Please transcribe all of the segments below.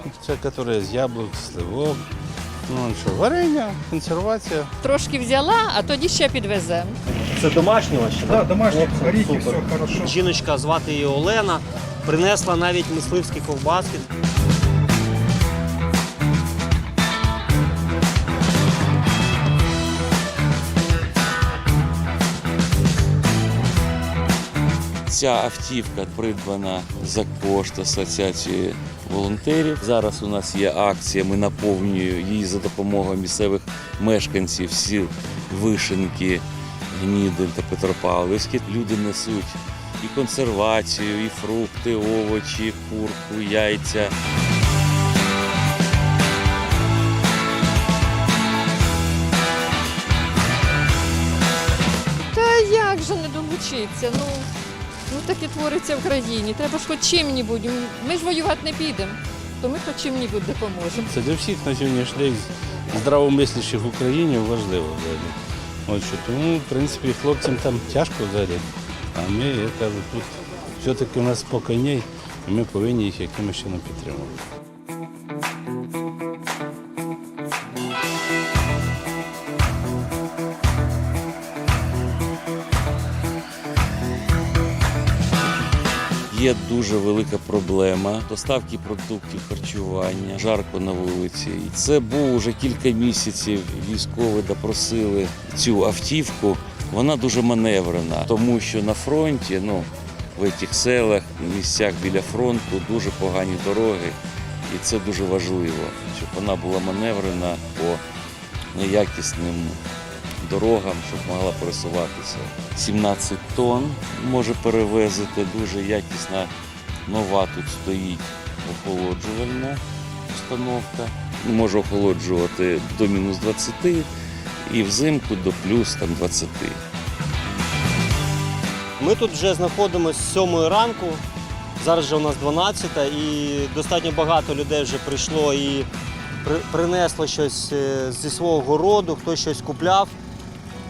продукция, которая з яблук, сливок. Ну, що, варення, консервація. Трошки взяла, а тоді ще підвеземо. Це домашні ще? Да, домашние Хлопці, горіхи, все хорошо. Жіночка, звати її Олена, принесла навіть мисливські ковбаски. Ця автівка придбана за кошт асоціації волонтерів. Зараз у нас є акція. Ми наповнюємо її за допомогою місцевих мешканців сіл Вишенки, Гнідель та Петропавлівські. Люди несуть і консервацію, і фрукти, овочі, курку, яйця. Та як же не долучитися? Ну, ну таке твориться в країні. Треба ж хоч чим-небудь. Ми ж воювати не підемо, то ми хоч чим-небудь допоможемо. Це для всіх на сьогоднішній день здравомислячих в Україні важливо взагалі. От що, тому, в принципі, хлопцям там тяжко взагалі. А ми, я кажу, тут все-таки у нас спокійні, і ми повинні їх якимось чином підтримувати. Є дуже велика проблема доставки продуктів харчування, жарко на вулиці. Це був уже кілька місяців. Військові допросили цю автівку. Вона дуже маневрена, тому що на фронті, ну в цих селах, місцях біля фронту дуже погані дороги, і це дуже важливо, щоб вона була маневрена по неякісним дорогам, щоб могла пересуватися. 17 тонн може перевезти, дуже якісна, нова тут стоїть охолоджувальна установка. Може охолоджувати до мінус 20 і взимку до плюс там, 20. Ми тут вже знаходимося з 7 ранку. Зараз вже у нас 12 і достатньо багато людей вже прийшло і при- принесло щось е, зі свого городу, хтось щось купляв.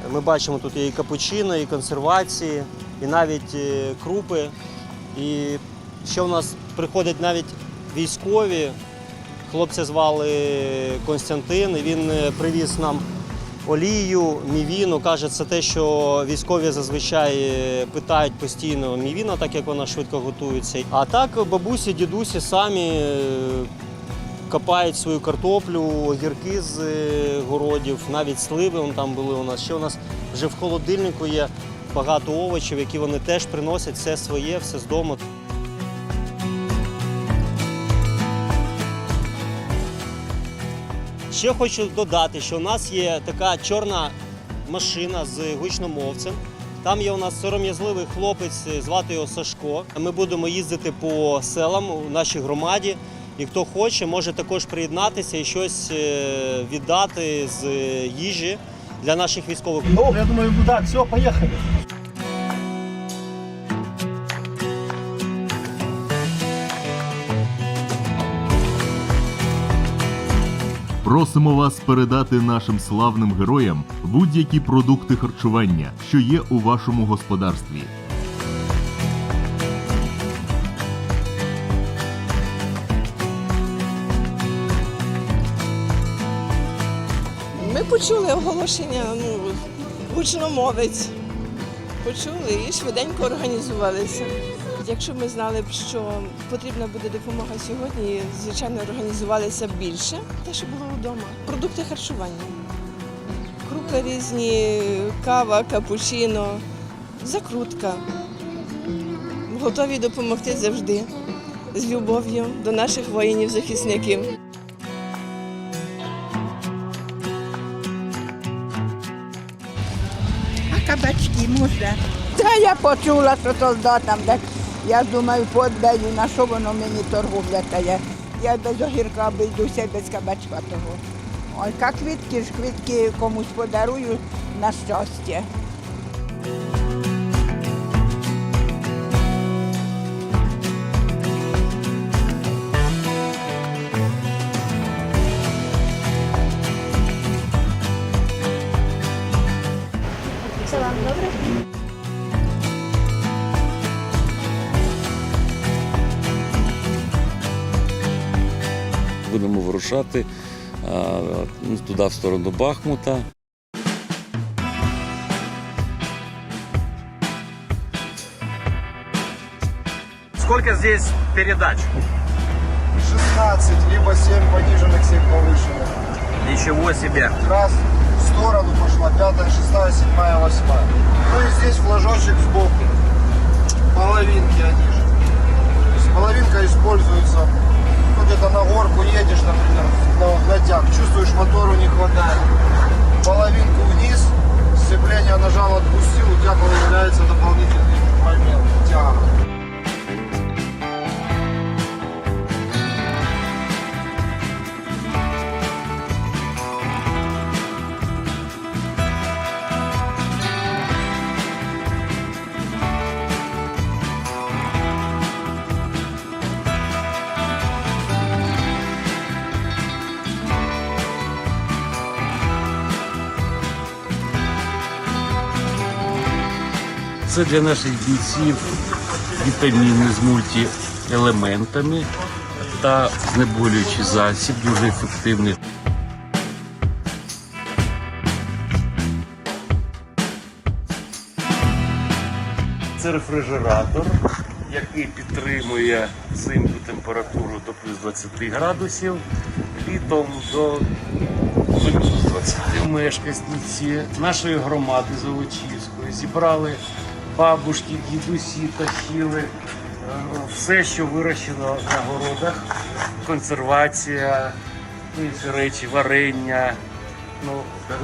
Ми бачимо тут і капучино, і консервації, і навіть е, крупи. І ще у нас приходять навіть військові. Хлопця звали Константин, і він е, привіз нам олію, мівіну. Каже, це те, що військові зазвичай е, питають постійно мівіна, так як вона швидко готується. А так бабусі, дідусі самі копають свою картоплю, огірки з е, городів, навіть сливи вон там були у нас. Ще у нас вже в холодильнику є багато овочів, які вони теж приносять все своє, все з дому. Ще хочу додати, що у нас є така чорна машина з гучномовцем. Там є у нас сором'язливий хлопець, звати його Сашко. Ми будемо їздити по селам у нашій громаді. І хто хоче, може також приєднатися і щось е, віддати з їжі для наших військових. Ну, я думаю, да, все, поехали. Просимо вас передати нашим славним героям будь-які продукти харчування, що є у вашому господарстві. Почули оголошення, ну, гучномовець. Почули і швиденько організувалися. Якщо ми знали б, що потрібна буде допомога сьогодні, звичайно, організувалися б більше, те, що було вдома. Продукти харчування. Крупи різні, кава, капучино, закрутка. Готові допомогти завжди з любов'ю до наших воїнів-захисників. Кабачки можна? Та я почула, що солдатам дать. Я думаю, подбаю, на що воно мені торговля тає. Я без огірка обійдуся без кабачка того. Ой, як квітки ж квітки комусь подарую на щастя. будемо вирушати а, ну, туди, в сторону Бахмута. Скільки здесь передач? 16, либо 7 пониженных, 7 повышенных. Нічого себе. Раз в сторону пошла, пятая, шестая, седьмая, восьмая. Ну и здесь флажочек сбоку. Половинки они же. То есть половинка используется, чувствуешь, мотору не хватает. Половинку вниз, сцепление нажал, отпустил, у тебя появляется дополнительный момент тяга. Це для наших бійців вітаміни з мультиелементами та знеболюючий засіб, дуже ефективний. Це рефрижератор, який підтримує взимку температуру до плюс 20 градусів, літом до плюс 20. Мешканці нашої громади Золочівської зібрали бабушки, дідусі, тахіли, е, все, що вирощено на городах, консервація, ну, інші речі, варення. Ну,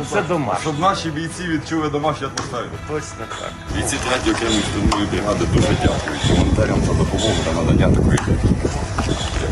все домашнє. Щоб наші бійці відчули домашню атмосферу. Точно так. Бійці 3 окремої штурмової бригади дуже дякують волонтерам за допомогу та надання такої техніки. Дякую.